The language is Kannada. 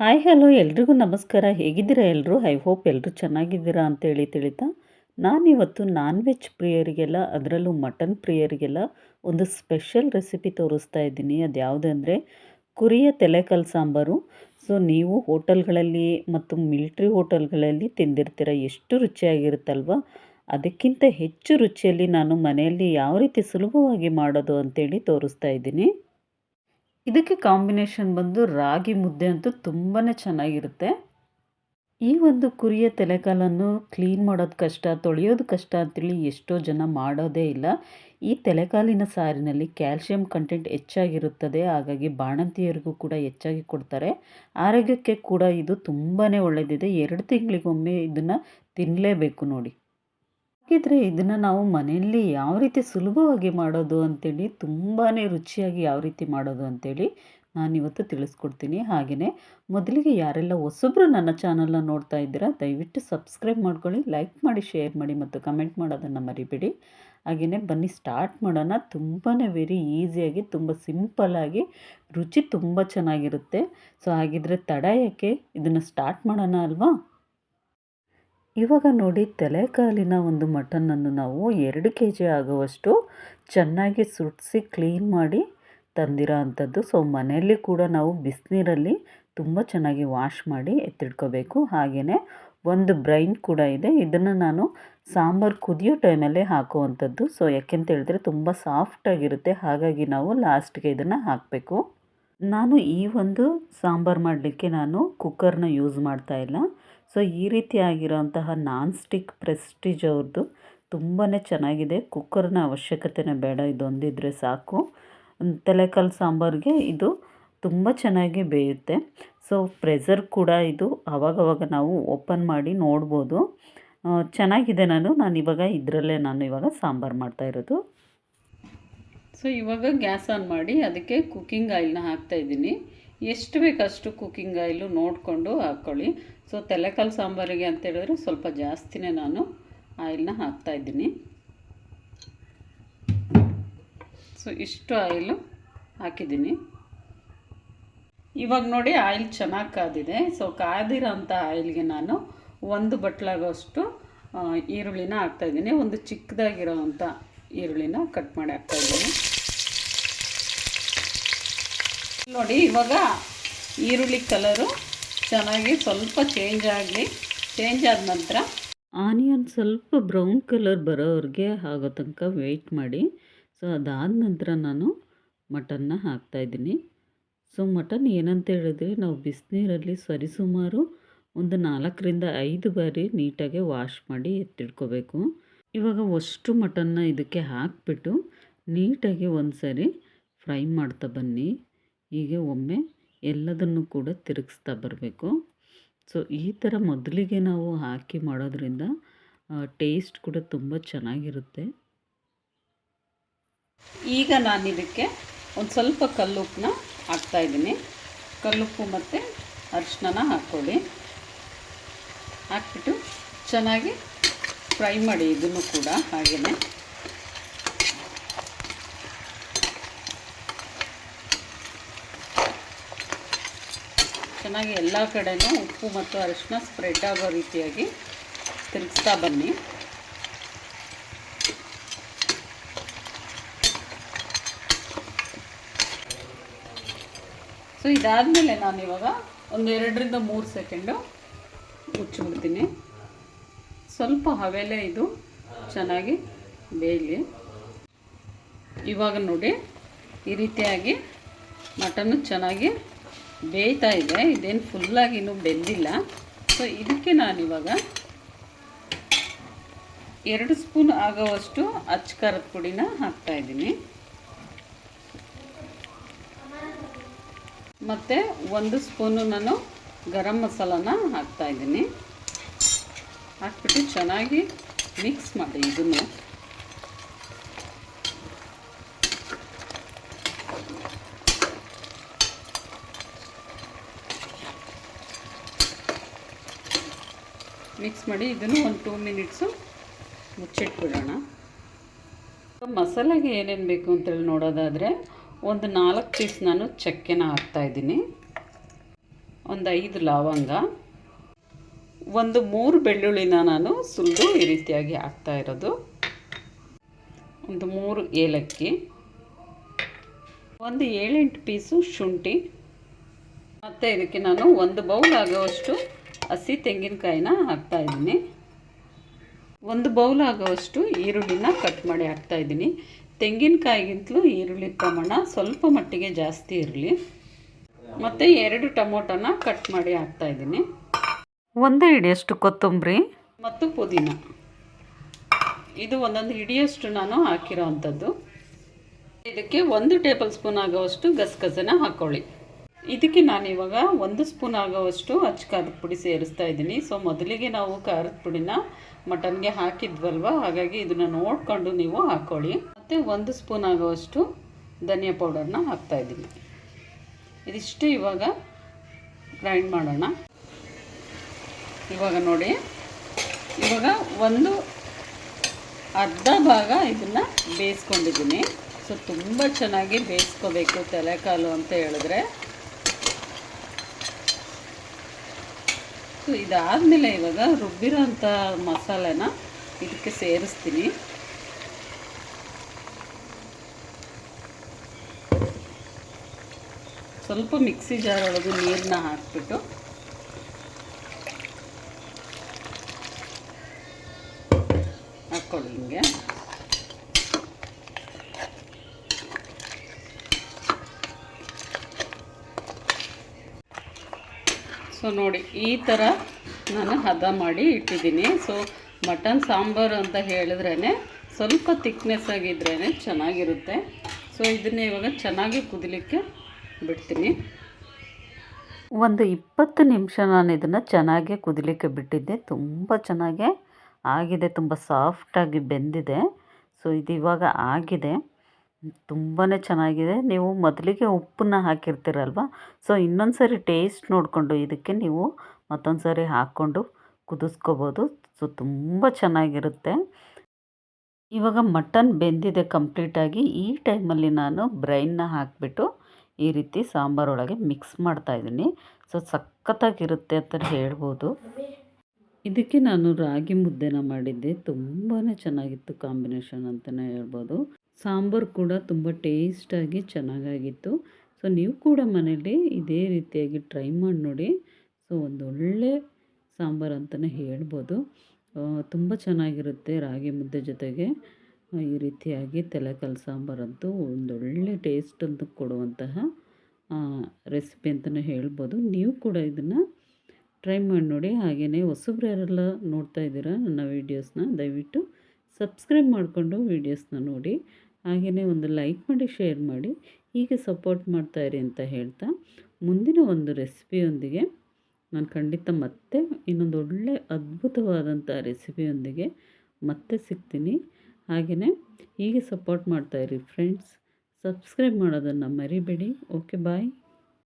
ಹಾಯ್, ಹಲೋ, ಎಲ್ರಿಗೂ ನಮಸ್ಕಾರ. ಹೇಗಿದ್ದೀರಾ ಎಲ್ಲರೂ ಐ ಹೋಪ್ ಎಲ್ಲರೂ ಚೆನ್ನಾಗಿದ್ದೀರಾ ಅಂತೇಳಿ ತಿಳಿತಾ, ನಾನಿವತ್ತು ನಾನ್ ವೆಜ್ ಪ್ರಿಯರಿಗೆಲ್ಲ, ಅದರಲ್ಲೂ ಮಟನ್ ಪ್ರಿಯರಿಗೆಲ್ಲ ಒಂದು ಸ್ಪೆಷಲ್ ರೆಸಿಪಿ ತೋರಿಸ್ತಾ ಇದ್ದೀನಿ. ಅದು ಯಾವುದಂದರೆ ಕುರಿಯ ತೆಲೆಕಲ್ ಸಾಂಬಾರು. ಸೊ, ನೀವು ಹೋಟೆಲ್ಗಳಲ್ಲಿ ಮತ್ತು ಮಿಲ್ಟ್ರಿ ಹೋಟೆಲ್ಗಳಲ್ಲಿ ತಿಂದಿರ್ತೀರ, ಎಷ್ಟು ರುಚಿಯಾಗಿರುತ್ತಲ್ವ? ಅದಕ್ಕಿಂತ ಹೆಚ್ಚು ರುಚಿಯಲ್ಲಿ ನಾನು ಮನೆಯಲ್ಲಿ ಯಾವ ರೀತಿ ಸುಲಭವಾಗಿ ಮಾಡೋದು ಅಂತೇಳಿ ತೋರಿಸ್ತಾ ಇದ್ದೀನಿ. ಇದಕ್ಕೆ ಕಾಂಬಿನೇಷನ್ ಬಂದು ರಾಗಿ ಮುದ್ದೆ ಅಂತೂ ತುಂಬಾ ಚೆನ್ನಾಗಿರುತ್ತೆ. ಈ ಒಂದು ಕುರಿಯ ತಲೆಕಾಲನ್ನು ಕ್ಲೀನ್ ಮಾಡೋದು ಕಷ್ಟ, ತೊಳೆಯೋದು ಕಷ್ಟ ಅಂತೇಳಿ ಎಷ್ಟೋ ಜನ ಮಾಡೋದೇ ಇಲ್ಲ. ಈ ತಲೆಕಾಲಿನ ಸಾರಿನಲ್ಲಿ ಕ್ಯಾಲ್ಸಿಯಂ ಕಂಟೆಂಟ್ ಹೆಚ್ಚಾಗಿರುತ್ತದೆ, ಹಾಗಾಗಿ ಬಾಣಂತಿಯರಿಗೂ ಕೂಡ ಹೆಚ್ಚಾಗಿ ಕೊಡ್ತಾರೆ. ಆರೋಗ್ಯಕ್ಕೆ ಕೂಡ ಇದು ತುಂಬಾ ಒಳ್ಳೆಯದಿದೆ ಎರಡು ತಿಂಗಳಿಗೊಮ್ಮೆ ಇದನ್ನು ತಿನ್ನಲೇಬೇಕು ನೋಡಿ. ಹಾಗಿದ್ರೆ ಇದನ್ನು ನಾವು ಮನೆಯಲ್ಲಿ ಯಾವ ರೀತಿ ಸುಲಭವಾಗಿ ಮಾಡೋದು ಅಂತೇಳಿ ತುಂಬಾ ರುಚಿಯಾಗಿ ಯಾವ ರೀತಿ ಮಾಡೋದು ಅಂತೇಳಿ ನಾನಿವತ್ತು ತಿಳಿಸ್ಕೊಡ್ತೀನಿ. ಹಾಗೆಯೇ ಮೊದಲಿಗೆ ಯಾರೆಲ್ಲ ಹೊಸಬ್ರು ನನ್ನ ಚಾನಲ್ನ ನೋಡ್ತಾ ಇದ್ದೀರಾ, ದಯವಿಟ್ಟು ಸಬ್ಸ್ಕ್ರೈಬ್ ಮಾಡ್ಕೊಳ್ಳಿ ಲೈಕ್ ಮಾಡಿ ಶೇರ್ ಮಾಡಿ ಮತ್ತು ಕಮೆಂಟ್ ಮಾಡೋದನ್ನು ಮರಿಬೇಡಿ. ಹಾಗೆಯೇ ಬನ್ನಿ ಸ್ಟಾರ್ಟ್ ಮಾಡೋಣ. ತುಂಬಾ ವೆರಿ ಈಸಿಯಾಗಿ ತುಂಬ ಸಿಂಪಲ್ಲಾಗಿ ರುಚಿ ತುಂಬ ಚೆನ್ನಾಗಿರುತ್ತೆ. ಸೊ ಹಾಗಿದ್ರೆ ತಡ ಯಾಕೆ? ಇದನ್ನು ಸ್ಟಾರ್ಟ್ ಮಾಡೋಣ ಅಲ್ವಾ? ಇವಾಗ ನೋಡಿ ತಲೆಕಾಲಿನ ಒಂದು ಮಟನನ್ನು ನಾವು ಎರಡು ಕೆ ಜಿ ಆಗುವಷ್ಟು ಚೆನ್ನಾಗಿ ಸುಡಿಸಿ ಕ್ಲೀನ್ ಮಾಡಿ ತಂದಿರೋ ಅಂಥದ್ದು. ಸೊ ಮನೆಯಲ್ಲಿ ಕೂಡ ನಾವು ಬಿಸಿನೀರಲ್ಲಿ ತುಂಬ ಚೆನ್ನಾಗಿ ವಾಶ್ ಮಾಡಿ ಎತ್ತಿಟ್ಕೋಬೇಕು. ಹಾಗೆಯೇ ಒಂದು ಬ್ರೈನ್ ಕೂಡ ಇದೆ. ಇದನ್ನು ನಾನು ಸಾಂಬಾರು ಕುದಿಯೋ ಟೈಮಲ್ಲೇ ಹಾಕುವಂಥದ್ದು. ಸೊ ಯಾಕೆಂತ ಹೇಳಿದ್ರೆ ತುಂಬ ಸಾಫ್ಟಾಗಿರುತ್ತೆ ಹಾಗಾಗಿ ನಾವು ಲಾಸ್ಟ್ಗೆ ಇದನ್ನು ಹಾಕಬೇಕು. ನಾನು ಈ ಒಂದು ಸಾಂಬಾರು ಮಾಡಲಿಕ್ಕೆ ನಾನು ಕುಕ್ಕರ್ನ ಯೂಸ್ ಮಾಡ್ತಾ ಇಲ್ಲ. ಸೊ, ಈ ರೀತಿ ಆಗಿರೋಂತಹ ನಾನ್ ಸ್ಟಿಕ್ ಪ್ರೆಸ್ಟೀಜ್ ಅವ್ರದ್ದು ತುಂಬಾ ಚೆನ್ನಾಗಿದೆ. ಕುಕ್ಕರ್ನ ಅವಶ್ಯಕತೆನೇ ಬೇಡ, ಇದೊಂದಿದ್ರೆ ಸಾಕು. ತಲೆಕಾಲು ಸಾಂಬಾರಿಗೆ ಇದು ತುಂಬ ಚೆನ್ನಾಗಿ ಬೇಯುತ್ತೆ. ಸೊ ಪ್ರೆಸರ್ ಕೂಡ ಇದು ಅವಾಗವಾಗ ನಾವು ಓಪನ್ ಮಾಡಿ ನೋಡ್ಬೋದು. ಚೆನ್ನಾಗಿದೆ ನಾನು ನಾನು ಇವಾಗ ಇದರಲ್ಲೇ ನಾನು ಇವಾಗ ಸಾಂಬಾರು ಮಾಡ್ತಾ ಇರೋದು. ಸೊ, ಇವಾಗ ಗ್ಯಾಸ್ ಆನ್ ಮಾಡಿ ಅದಕ್ಕೆ ಕುಕ್ಕಿಂಗ್ ಆಯಿಲ್ನ ಹಾಕ್ತಾಯಿದ್ದೀನಿ ಎಷ್ಟು ಬೇಕಷ್ಟು ಕುಕ್ಕಿಂಗ್ ಆಯಿಲು ನೋಡಿಕೊಂಡು ಹಾಕ್ಕೊಳ್ಳಿ. ಸೊ ತಲೆಕಾಲು ಸಾಂಬಾರಿಗೆ ಅಂತೇಳಿದ್ರೆ ಸ್ವಲ್ಪ ಜಾಸ್ತಿನೇ ನಾನು ಆಯಿಲ್ನ ಹಾಕ್ತಾಯಿದ್ದೀನಿ ಸೊ ಇಷ್ಟು ಆಯಿಲು ಹಾಕಿದ್ದೀನಿ. ಇವಾಗ ನೋಡಿ ಆಯಿಲ್ ಚೆನ್ನಾಗಿ ಕಾದಿದೆ. ಸೊ ಕಾದಿರೋ ಅಂಥ ಆಯಿಲ್ಗೆ ನಾನು ಒಂದು ಬಟ್ಲಾಗೋಷ್ಟು ಈರುಳ್ಳಿನ ಹಾಕ್ತಾಯಿದ್ದೀನಿ ಒಂದು ಚಿಕ್ಕದಾಗಿರೋ ಅಂಥ ಈರುಳ್ಳಿನ ಕಟ್ ಮಾಡಿ ಹಾಕ್ತಾಯಿದ್ದೀನಿ ನೋಡಿ, ಇವಾಗ ಈರುಳ್ಳಿ ಕಲರು ಚೆನ್ನಾಗಿ ಸ್ವಲ್ಪ ಚೇಂಜ್ ಆಗಲಿ. ಚೇಂಜ್ ಆದ ನಂತರ ಆನಿಯನ್ ಸ್ವಲ್ಪ ಬ್ರೌನ್ ಕಲರ್ ಬರೋವ್ರಿಗೆ ಆಗೋ ತನಕ ವೆಯ್ಟ್ ಮಾಡಿ. ಸೊ ಅದಾದ ನಂತರ ನಾನು ಮಟನ್ನ ಹಾಕ್ತಾಯಿದ್ದೀನಿ ಸೊ ಮಟನ್ ಏನಂತ ಹೇಳಿದ್ರೆ, ನಾವು ಬಿಸಿನೀರಲ್ಲಿ ಸರಿಸುಮಾರು ಒಂದು ನಾಲ್ಕರಿಂದ ಐದು ಬಾರಿ ನೀಟಾಗಿ ವಾಶ್ ಮಾಡಿ ಎತ್ತಿಟ್ಕೋಬೇಕು. ಇವಾಗ ಅಷ್ಟು ಮಟನ್ನ ಇದಕ್ಕೆ ಹಾಕಿಬಿಟ್ಟು ನೀಟಾಗಿ ಒಂದು ಸರಿ ಫ್ರೈ ಮಾಡ್ತಾ ಬನ್ನಿ. ಹೀಗೆ ಒಮ್ಮೆ ಎಲ್ಲದನ್ನು ಕೂಡ ತಿರುಗಿಸ್ತಾ ಬರಬೇಕು. ಸೊ ಈ ಥರ ಮೊದಲಿಗೆ ನಾವು ಹಾಕಿ ಮಾಡೋದ್ರಿಂದ ಟೇಸ್ಟ್ ಕೂಡ ತುಂಬ ಚೆನ್ನಾಗಿರುತ್ತೆ. ಈಗ ನಾನು ಇದಕ್ಕೆ ಒಂದು ಸ್ವಲ್ಪ ಕಲ್ಲುಪ್ಪನ್ನ ಹಾಕ್ತಾಯಿದ್ದೀನಿ ಕಲ್ಲುಪ್ಪು ಮತ್ತು ಅರಿಶಿನ ಹಾಕ್ಕೊಳ್ಳಿ. ಹಾಕ್ಬಿಟ್ಟು ಚೆನ್ನಾಗಿ ಫ್ರೈ ಮಾಡಿ, ಇದನ್ನು ಕೂಡ ಹಾಗೆಯೇ ಚೆನ್ನಾಗಿ ಎಲ್ಲ ಕಡೆಯೂ ಉಪ್ಪು ಮತ್ತು ಅರಿಶಿನ ಸ್ಪ್ರೆಡ್ ಆಗೋ ರೀತಿಯಾಗಿ ತಿರುಗಿಸ್ತಾ ಬನ್ನಿ. ಸೊ ಇದಾದಮೇಲೆ ನಾನು ಇವಾಗ ಒಂದು ಎರಡರಿಂದ ಮೂರು ಸೆಕೆಂಡು ಮುಚ್ಚಿಬಿಡ್ತೀನಿ ಸ್ವಲ್ಪ ಹವೆಲೆ ಇದು ಚೆನ್ನಾಗಿ ಬೇಯಲಿ. ಇವಾಗ ನೋಡಿ ಈ ರೀತಿಯಾಗಿ ಮಟನ್ನು ಚೆನ್ನಾಗಿ ಬೇಯ್ತಾ ಇದೆ, ಇದೇನು ಫುಲ್ಲಾಗಿ ಇನ್ನೂ ಬೆಂದಿಲ್ಲ. ಸೊ ಇದಕ್ಕೆ ನಾನಿವಾಗ ಎರಡು ಸ್ಪೂನ್ ಆಗೋವಷ್ಟು ಅಚ್ಚ ಪುಡಿನ ಹಾಕ್ತಾಯಿದ್ದೀನಿ ಮತ್ತು ಒಂದು ಸ್ಪೂನು ನಾನು ಗರಂ ಮಸಾಲಾನ ಹಾಕ್ತಾಯಿದ್ದೀನಿ ಹಾಕ್ಬಿಟ್ಟು ಚೆನ್ನಾಗಿ ಮಿಕ್ಸ್ ಮಾಡಿ ಇದನ್ನು. ಮಿಕ್ಸ್ ಮಾಡಿ ಇದನ್ನು ಒಂದು ಟೂ ಮಿನಿಟ್ಸು ಮುಚ್ಚಿಟ್ಬಿಡೋಣ. ಮಸಾಲೆಗೆ ಏನೇನು ಬೇಕು ಅಂತೇಳಿ ನೋಡೋದಾದರೆ ಒಂದು ನಾಲ್ಕು ಪೀಸ್ ನಾನು ಚಕ್ಕೆನ ಹಾಕ್ತಾಯಿದ್ದೀನಿ ಒಂದು ಐದು ಲವಂಗ. ಒಂದು ಮೂರು ಬೆಳ್ಳುಳ್ಳಿನ ನಾನು ಸುಲಿದು ಈ ರೀತಿಯಾಗಿ ಹಾಕ್ತಾ ಇರೋದು. ಒಂದು ಮೂರು ಏಲಕ್ಕಿ. ಒಂದು ಏಳೆಂಟು ಪೀಸು ಶುಂಠಿ. ಮತ್ತು ಇದಕ್ಕೆ ನಾನು ಒಂದು ಬೌಲ್ ಆಗುವಷ್ಟು ಹಸಿ ತೆಂಗಿನಕಾಯಿನ ಹಾಕ್ತಾಯಿದ್ದೀನಿ ಒಂದು ಬೌಲ್ ಆಗೋವಷ್ಟು ಈರುಳ್ಳಿನ ಕಟ್ ಮಾಡಿ ಹಾಕ್ತಾಯಿದ್ದೀನಿ ತೆಂಗಿನಕಾಯಿಗಿಂತಲೂ ಈರುಳ್ಳಿ ಪ್ರಮಾಣ ಸ್ವಲ್ಪ ಮಟ್ಟಿಗೆ ಜಾಸ್ತಿ ಇರಲಿ. ಮತ್ತು ಎರಡು ಟೊಮೊಟೊನ ಕಟ್ ಮಾಡಿ ಹಾಕ್ತಾಯಿದ್ದೀನಿ ಒಂದು ಹಿಡಿಯಷ್ಟು ಕೊತ್ತಂಬರಿ. ಮತ್ತು ಪುದೀನ. ಇದು ಒಂದೊಂದು ಹಿಡಿಯಷ್ಟು ನಾನು ಹಾಕಿರೋ ಅಂಥದ್ದು ಇದಕ್ಕೆ ಒಂದು ಟೇಬಲ್ ಸ್ಪೂನ್ ಆಗೋವಷ್ಟು ಗಸಗಸನ ಹಾಕ್ಕೊಳ್ಳಿ ಇದಕ್ಕೆ ನಾನು ಇವಾಗ ಒಂದು ಸ್ಪೂನ್ ಆಗೋವಷ್ಟು ಅಚ್ಚ ಖಾರದ ಪುಡಿ ಸೇರಿಸ್ತಾ ಇದ್ದೀನಿ. ಸೊ ಮೊದಲಿಗೆ ನಾವು ಖಾರದ ಪುಡಿನ ಮಟನ್ಗೆ ಹಾಕಿದ್ವಲ್ವ? ಹಾಗಾಗಿ ಇದನ್ನು ನೋಡಿಕೊಂಡು ನೀವು ಹಾಕ್ಕೊಳ್ಳಿ ಮತ್ತು ಒಂದು ಸ್ಪೂನ್ ಆಗೋವಷ್ಟು ಧನಿಯಾ ಪೌಡರ್ನ ಹಾಕ್ತಾಯಿದ್ದೀನಿ ಇದಿಷ್ಟು ಇವಾಗ ಗ್ರೈಂಡ್ ಮಾಡೋಣ. ಇವಾಗ ನೋಡಿ. ಇವಾಗ ಒಂದು ಅರ್ಧ ಭಾಗ ಇದನ್ನು ಬೇಯಿಸ್ಕೊಂಡಿದ್ದೀನಿ. ಸೊ ತುಂಬ ಚೆನ್ನಾಗಿ ಬೇಯಿಸ್ಕೋಬೇಕು ತಲೆಕಾಲು ಅಂತ ಹೇಳಿದ್ರೆ. ಸೊ ಇದಾದಮೇಲೆ ಇವಾಗ ರುಬ್ಬಿರೋಂಥ ಮಸಾಲೆನ ಇದಕ್ಕೆ ಸೇರಿಸ್ತೀನಿ. ಸ್ವಲ್ಪ ಮಿಕ್ಸಿ ಜಾರ್ ಒಳಗೆ ನೀರನ್ನ ಹಾಕ್ಬಿಟ್ಟು ಸೊ ನೋಡಿ, ಈ ಥರ ನಾನು ಹದ ಮಾಡಿ ಇಟ್ಟಿದ್ದೀನಿ. ಸೊ ಮಟನ್, ಸಾಂಬಾರು ಅಂತ ಹೇಳಿದ್ರೇ ಸ್ವಲ್ಪ ತಿಕ್ನೆಸ್ ಆಗಿದ್ರೇ ಚೆನ್ನಾಗಿರುತ್ತೆ. ಸೊ ಇದನ್ನು ಇವಾಗ ಚೆನ್ನಾಗಿ ಕುದಿಲಿಕ್ಕೆ ಬಿಡ್ತೀನಿ. ಒಂದು ಇಪ್ಪತ್ತು ನಿಮಿಷ ನಾನು ಇದನ್ನು ಚೆನ್ನಾಗಿ ಕುದಿಲಿಕ್ಕೆ ಬಿಟ್ಟಿದ್ದೆ. ತುಂಬ ಚೆನ್ನಾಗೆ ಆಗಿದೆ, ತುಂಬ ಸಾಫ್ಟಾಗಿ ಬೆಂದಿದೆ. ಸೊ ಇದು ಇವಾಗ ಆಗಿದೆ. ತುಂಬಾ ಚೆನ್ನಾಗಿದೆ. ನೀವು ಮೊದಲಿಗೆ ಉಪ್ಪನ್ನ ಹಾಕಿರ್ತೀರಲ್ವ? ಸೊ ಇನ್ನೊಂದು ಸರಿ ಟೇಸ್ಟ್ ನೋಡಿಕೊಂಡು ಇದಕ್ಕೆ ನೀವು ಮತ್ತೊಂದು ಸರಿ ಹಾಕ್ಕೊಂಡು ಕುದಿಸ್ಕೋಬೋದು. ಸೊ ತುಂಬ ಚೆನ್ನಾಗಿರುತ್ತೆ. ಇವಾಗ ಮಟನ್ ಬೆಂದಿದೆ ಕಂಪ್ಲೀಟಾಗಿ ಈ ಟೈಮಲ್ಲಿ ನಾನು ಬ್ರೈನ್ನ ಹಾಕಿಬಿಟ್ಟು ಈ ರೀತಿ ಸಾಂಬಾರೊಳಗೆ ಮಿಕ್ಸ್ ಮಾಡ್ತಾಯಿದ್ದೀನಿ ಸೊ ಸಖತ್ತಾಗಿರುತ್ತೆ ಅಂತ ಹೇಳ್ಬೋದು. ಇದಕ್ಕೆ ನಾನು ರಾಗಿ ಮುದ್ದೆನ ಮಾಡಿದ್ದೆ. ತುಂಬಾ ಚೆನ್ನಾಗಿತ್ತು ಕಾಂಬಿನೇಷನ್ ಅಂತಲೇ ಹೇಳ್ಬೋದು. ಸಾಂಬಾರು ಕೂಡ ತುಂಬ ಟೇಸ್ಟಾಗಿ ಚೆನ್ನಾಗಾಗಿತ್ತು. ಸೊ, ನೀವು ಕೂಡ ಮನೇಲಿ ಇದೇ ರೀತಿಯಾಗಿ ಟ್ರೈ ಮಾಡಿ ನೋಡಿ. ಸೊ ಒಂದೊಳ್ಳೆ ಸಾಂಬಾರು ಅಂತಲೇ ಹೇಳ್ಬೋದು. ತುಂಬ ಚೆನ್ನಾಗಿರುತ್ತೆ ರಾಗಿ ಮುದ್ದೆ ಜೊತೆಗೆ. ಈ ರೀತಿಯಾಗಿ ತಲೆಕಾಲು ಸಾಂಬಾರಂತೂ ಒಂದೊಳ್ಳೆ ಅಂತ ಕೊಡುವಂತಹ ರೆಸಿಪಿ ಅಂತಲೇ ಹೇಳ್ಬೋದು. ನೀವು ಕೂಡ ಇದನ್ನು ಟ್ರೈ ಮಾಡಿ ನೋಡಿ. ಹಾಗೆಯೇ ಹೊಸಬ್ರು ಯಾರೆಲ್ಲ ನೋಡ್ತಾ ಇದ್ದೀರಾ, ನನ್ನ ವೀಡಿಯೋಸ್ನ ದಯವಿಟ್ಟು ಸಬ್ಸ್ಕ್ರೈಬ್ ಮಾಡಿಕೊಂಡು ವೀಡಿಯೋಸ್ನ ನೋಡಿ. ಹಾಗೆಯೇ ಒಂದು ಲೈಕ್ ಮಾಡಿ ಶೇರ್ ಮಾಡಿ, ಹೀಗೆ ಸಪೋರ್ಟ್ ಮಾಡ್ತಾಯಿರಿ ಅಂತ ಹೇಳ್ತಾ ಮುಂದಿನ ಒಂದು ರೆಸಿಪಿಯೊಂದಿಗೆ ನಾನು ಖಂಡಿತ ಮತ್ತೆ ಇನ್ನೊಂದು ಒಳ್ಳೆ ಅದ್ಭುತವಾದಂಥ ರೆಸಿಪಿಯೊಂದಿಗೆ ಮತ್ತೆ ಸಿಗ್ತೀನಿ. ಹಾಗೆಯೇ ಹೀಗೆ ಸಪೋರ್ಟ್ ಮಾಡ್ತಾಯಿರಿ ಫ್ರೆಂಡ್ಸ್ ಸಬ್ಸ್ಕ್ರೈಬ್ ಮಾಡೋದನ್ನು ಮರಿಬೇಡಿ. Okay bye